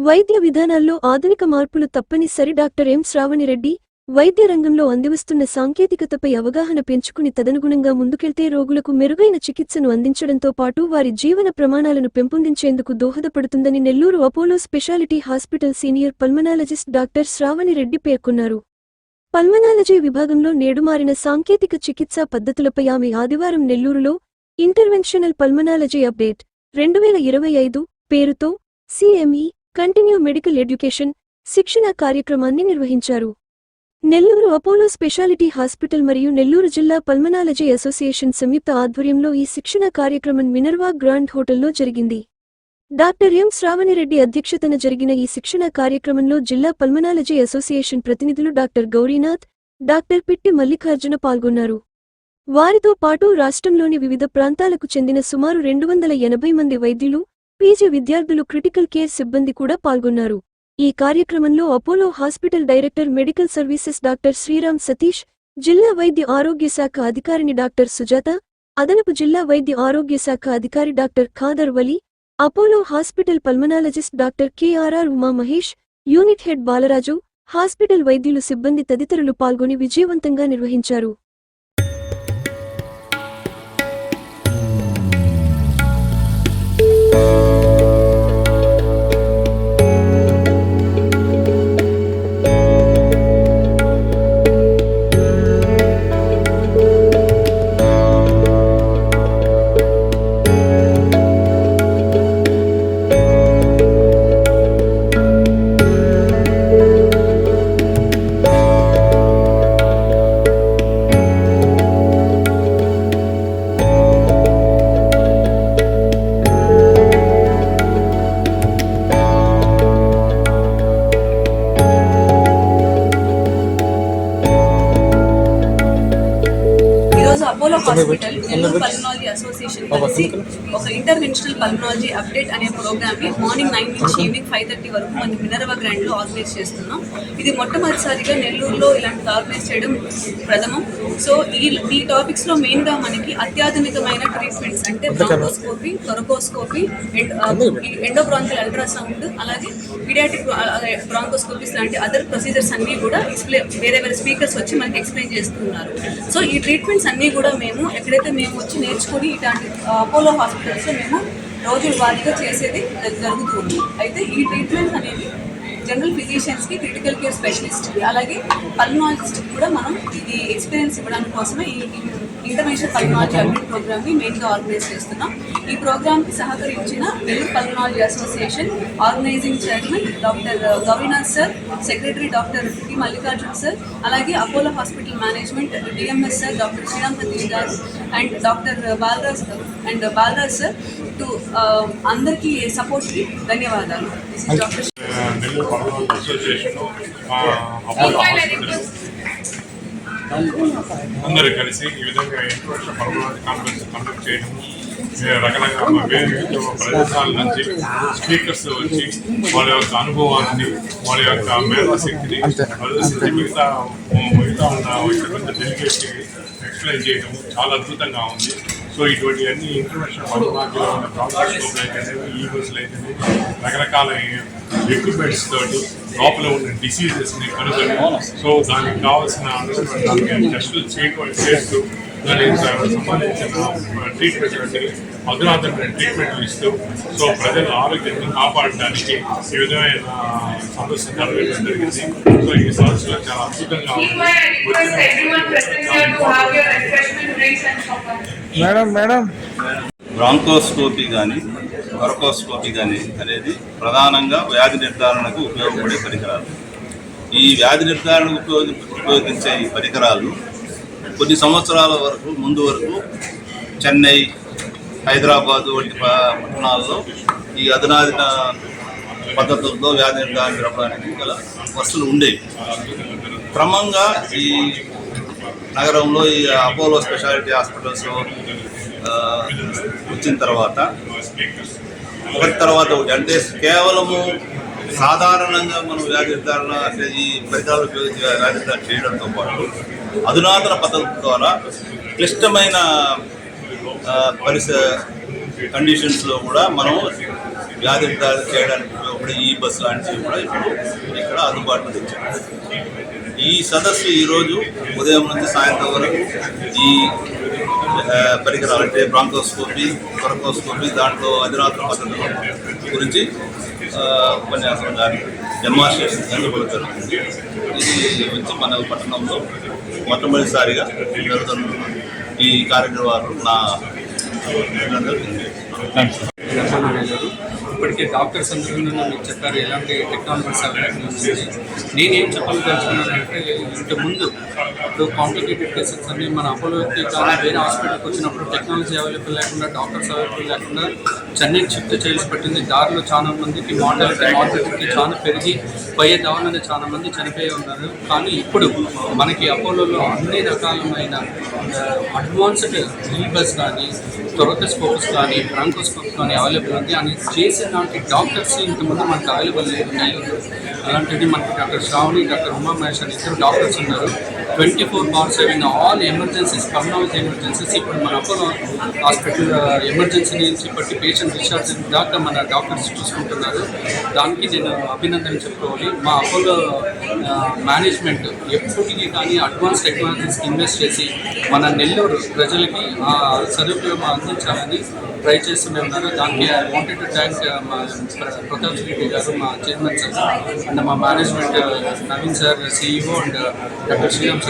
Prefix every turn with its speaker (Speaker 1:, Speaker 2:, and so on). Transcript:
Speaker 1: వైద్య విధానాల్లో ఆధునిక మార్పులు తప్పనిసరి. Doctor M. శ్రావణిరెడ్డి వైద్య రంగంలో అందివస్తున్న సాంకేతికతపై అవగాహన పెంచుకుని తదనుగుణంగా ముందుకెళ్తే రోగులకు మెరుగైన చికిత్సను అందించడంతో పాటు వారి జీవన ప్రమాణాలను పెంపొందించేందుకు దోహదపడుతుందని Nellore Apollo specialty hospital senior pulmonologist doctor Sravani Reddy పేర్కొన్నారు. పల్మనాలజీ విభాగంలో నేడు మారిన సాంకేతిక చికిత్సా పద్ధతులపై ఆమె ఆదివారం నెల్లూరులో ఇంటర్వెన్షనల్ పల్మనాలజీ అప్డేట్ రెండు వేల ఇరవై ఐదు పేరుతో సిఎంఈ కంటిన్యూ మెడికల్ ఎడ్యుకేషన్ శిక్షణ కార్యక్రమాన్ని నిర్వహించారు. నెల్లూరు అపోలో స్పెషాలిటీ హాస్పిటల్ మరియు నెల్లూరు జిల్లా పల్మనాలజీ అసోసియేషన్ సంయుక్త ఆధ్వర్యంలో ఈ శిక్షణ కార్యక్రమం మినర్వా గ్రాండ్ హోటల్లో జరిగింది. డాక్టర్ ఎం శ్రావణిరెడ్డి అధ్యక్షతన జరిగిన ఈ శిక్షణ కార్యక్రమంలో జిల్లా పల్మనాలజీ అసోసియేషన్ ప్రతినిధులు డాక్టర్ గౌరీనాథ్ డాక్టర్ పిట్టి మల్లికార్జున పాల్గొన్నారు. వారితో పాటు రాష్ట్రంలోని వివిధ ప్రాంతాలకు చెందిన సుమారు రెండు వందల ఎనభై మంది వైద్యులు పీజీ విద్యార్థులు క్రిటికల్ కేర్ సిబ్బంది కూడా పాల్గొన్నారు. ఈ కార్యక్రమంలో Apollo hospital director medical services doctor Sriram Satish జిల్లా వైద్య ఆరోగ్య శాఖ అధికారిని డాక్టర్ సుజాత అదనపు జిల్లా వైద్య ఆరోగ్య శాఖ అధికారి doctor Khader Vali Apollo hospital pulmonologist doctor KRR Uma Mahesh unit head Balaraju hospital వైద్యులు సిబ్బంది తదితరులు పాల్గొని విజయవంతంగా నిర్వహించారు.
Speaker 2: Apollo hospital Nellore pulmonology association కలిసి ఒక ఇంటర్వెన్షనల్ పల్మనాలజీ అప్డేట్ అనే ప్రోగ్రామ్ని మార్నింగ్ నైన్ నుంచి ఈవినింగ్ ఫైవ్ థర్టీ వరకు మన మినరవా గ్రాండ్లో ఆర్గనైజ్ చేస్తున్నాం. ఇది మొట్టమొదటిసారిగా నెల్లూరులో ఇలాంటిది ఆర్గనైజ్ చేయడం ప్రథమం. సో ఈ ఈ టాపిక్స్లో మెయిన్గా మనకి అత్యాధునికమైన ట్రీట్మెంట్స్ అంటే బ్రాంకోస్కోపీ థొరకోస్కోపీ ఎండోబ్రాంకల్ అల్ట్రాసౌండ్ అలాగే పీడియాటిక్ బ్రాంకోస్కోపీస్ లాంటి అదర్ ప్రొసీజర్స్ అన్ని కూడా ఎక్స్ప్లెయిన్ వేరే వేరే స్పీకర్స్ వచ్చి మనకి ఎక్స్ప్లెయిన్ చేస్తున్నారు. సో ఈ ట్రీట్మెంట్స్ అన్నీ కూడా మేము ఎక్కడైతే మేము వచ్చి నేర్చుకొని ఇలాంటి అపోలో హాస్పిటల్స్లో మేము రోజులు వారీగా చేసేది జరుగుతుంది. అయితే ఈ ట్రీట్మెంట్ అనేది జనరల్ ఫిజిషియన్స్కి క్రిటికల్ కేర్ స్పెషలిస్ట్కి అలాగే పల్మాలజిస్ట్కి కూడా మనం ఇది ఎక్స్పీరియన్స్ ఇవ్వడానికి కోసమే ఈ ఇంటర్నేషనల్ పల్మాలజీ అడ్మిట్ ప్రోగ్రామ్ని మెయిన్గా ఆర్గనైజ్ చేస్తున్నాం. ఈ ప్రోగ్రామ్కి సహకరించిన Nellore pulmonology association organizing chairman doctor Gaurinath sir secretary doctor T Mallikarjun sir అలాగే Apollo hospital management DMS sir doctor Sriram Satish garu and doctor Balaraj and Balaraj sir to అందరికీ సపోర్ట్కి ధన్యవాదాలు. దిస్ ఇస్ డాక్టర్
Speaker 3: అందరూ కలిసి ఈ విధంగా international pulmonary conference conduct చేయడం రకరకాల వేరే ప్రదేశాల నుంచి స్పీకర్స్ వచ్చి వాళ్ళ యొక్క అనుభవాన్ని వాళ్ళ యొక్క మేధాశక్తిని ప్రదర్శించి మిగతా మిగతా ఉన్న డెలిగేట్కి ఎక్స్ప్లెయిన్ చేయడం చాలా అద్భుతంగా ఉంది. సో ఇటువంటి అన్ని ఇన్ఫర్మేషన్ పల్మనరీలో ఉన్న ప్రాబ్లమ్స్ అయితేనేవి ఈగోస్ అయితేనేవి రకరకాల ఎక్విప్మెంట్స్ తోటి లోపల ఉన్న డిసీజెస్ని కనుగొని సో దానికి కావాల్సిన దానికి టెస్టులు చేయకుండా చేస్తూ దానికి సంబంధించిన ట్రీట్మెంట్ అధునాతన ట్రీట్మెంట్లు ఇస్తూ సో ప్రజల ఆరోగ్యాన్ని కాపాడడానికి ఈ విధమైన సమస్య జరగడం జరిగింది. సో ఈ సమస్యలో చాలా అద్భుతంగా
Speaker 4: మేడం మేడం.
Speaker 5: బ్రాంకోస్కోపీ కానీ కొరకోస్కోపీ కానీ అనేది ప్రధానంగా వ్యాధి నిర్ధారణకు ఉపయోగపడే పరికరాలు. ఈ వ్యాధి నిర్ధారణకు ఉపయోగి ఉపయోగించే ఈ పరికరాలు కొన్ని సంవత్సరాల వరకు ముందు వరకు చెన్నై హైదరాబాద్ వంటి ప- పట్టణాల్లో ఈ అధునాధిన పద్ధతులతో వ్యాధి నిర్ధారణ జరపడానికి గల వస్తువులు ఉండేవి. క్రమంగా ఈ నగరంలో ఈ అపోలో స్పెషాలిటీ హాస్పిటల్స్ వచ్చిన తర్వాత ఒకటి తర్వాత ఒకటి. అంటే కేవలము సాధారణంగా మనం వ్యాధి నిర్ధారణ అంటే ఈ పరికరాలు ఉపయోగించి వ్యాధి నిర్ధారణ చేయడంతో పాటు అధునాతన పద్ధతుల ద్వారా క్లిష్టమైన పరిస కండిషన్స్లో కూడా మనం వ్యాధి నిర్ధారణ చేయడానికి ఉపయోగపడే ఈ బస్ లాంటివి కూడా ఇప్పుడు ఇక్కడ అందుబాటులో తెచ్చాము ఈ సదస్సు ఈరోజు ఉదయం నుంచి సాయంత్రం వరకు ఈ పరికరాలు అంటే బ్రాంకోస్కోపీ కొరకోస్కోపీ దాంట్లో అధునాతన పద్ధతుల గురించి ఉపన్యాసం కానీ డెమాన్స్ట్రేషన్ కానీ జరుగుతుంది ఇది వచ్చి మన పట్టణంలో మొట్టమొదటిసారిగా జరుగుతున్న ఈ కార్యక్రమాలు నా
Speaker 4: నిర్మాణం అయ్యారు ఇప్పటికే డాక్టర్స్ అందరూ మీకు చెప్పారు ఎలాంటి టెక్నాలజీస్ అవైలబుల్ ఉంది నేనేం చెప్పదలుచుకున్నానంటే ఇంత ముందు ఇప్పుడు కాంప్లికేటెడ్ కేసెస్ అన్ని మన అపోలోకి కానీ వేరే హాస్పిటల్కి వచ్చినప్పుడు టెక్నాలజీ అవైలబుల్ లేకుండా డాక్టర్స్ అవైలబుల్ లేకుండా చెన్నై షిఫ్ట్ చేయాల్సి పట్టింది. దారిలో చాలా మందికి మోడల్ మార్టాలిటీ చాలా పెరిగి పోయే దావనని చాలా మంది చనిపోయి ఉన్నారు. కానీ ఇప్పుడు మనకి అపోలోలో అన్ని రకాలమైన అడ్వాన్స్డ్ బస్ కానీ థొరకోస్కోప్స్ కానీ బ్రాంకోస్కోప్స్ కానీ అవైలబుల్ ఉంది. అని చేసే దానికి డాక్టర్స్ ఇంతకుముందు మనకు అవైలబుల్ లేదు అలాంటివి అలాంటిది మనకి డాక్టర్ శ్రావణి డాక్టర్ ఉమా మహేష్ అని ఇద్దరు డాక్టర్స్ ఉన్నారు. Twenty four by seven all emergencies pulmonology emergencies ఇప్పుడు మన అపోలో హాస్పిటల్ ఎమర్జెన్సీ నుంచి ఇప్పటి పేషెంట్ డిశ్చార్జ్ దాకా మన డాక్టర్స్ చూసుకుంటున్నారు. దానికి నేను అభినందన చెప్పుకోవాలి. మా అపోలో మేనేజ్మెంట్ ఎప్పటికీ కానీ అడ్వాన్స్ టెక్నాలజీస్కి ఇన్వెస్ట్ చేసి మన నెల్లూరు ప్రజలకి ఆ సదుపయోగం అందించాలని ట్రై చేస్తూనే ఉన్నారు దానికి ఐ వాంటెడ్ టు థ్యాంక్ మా ప్రతాప్ రెడ్డి గారు మా చైర్మన్ సార్ అండ్ మా management Naveen sir CEO and doctor Sriram sir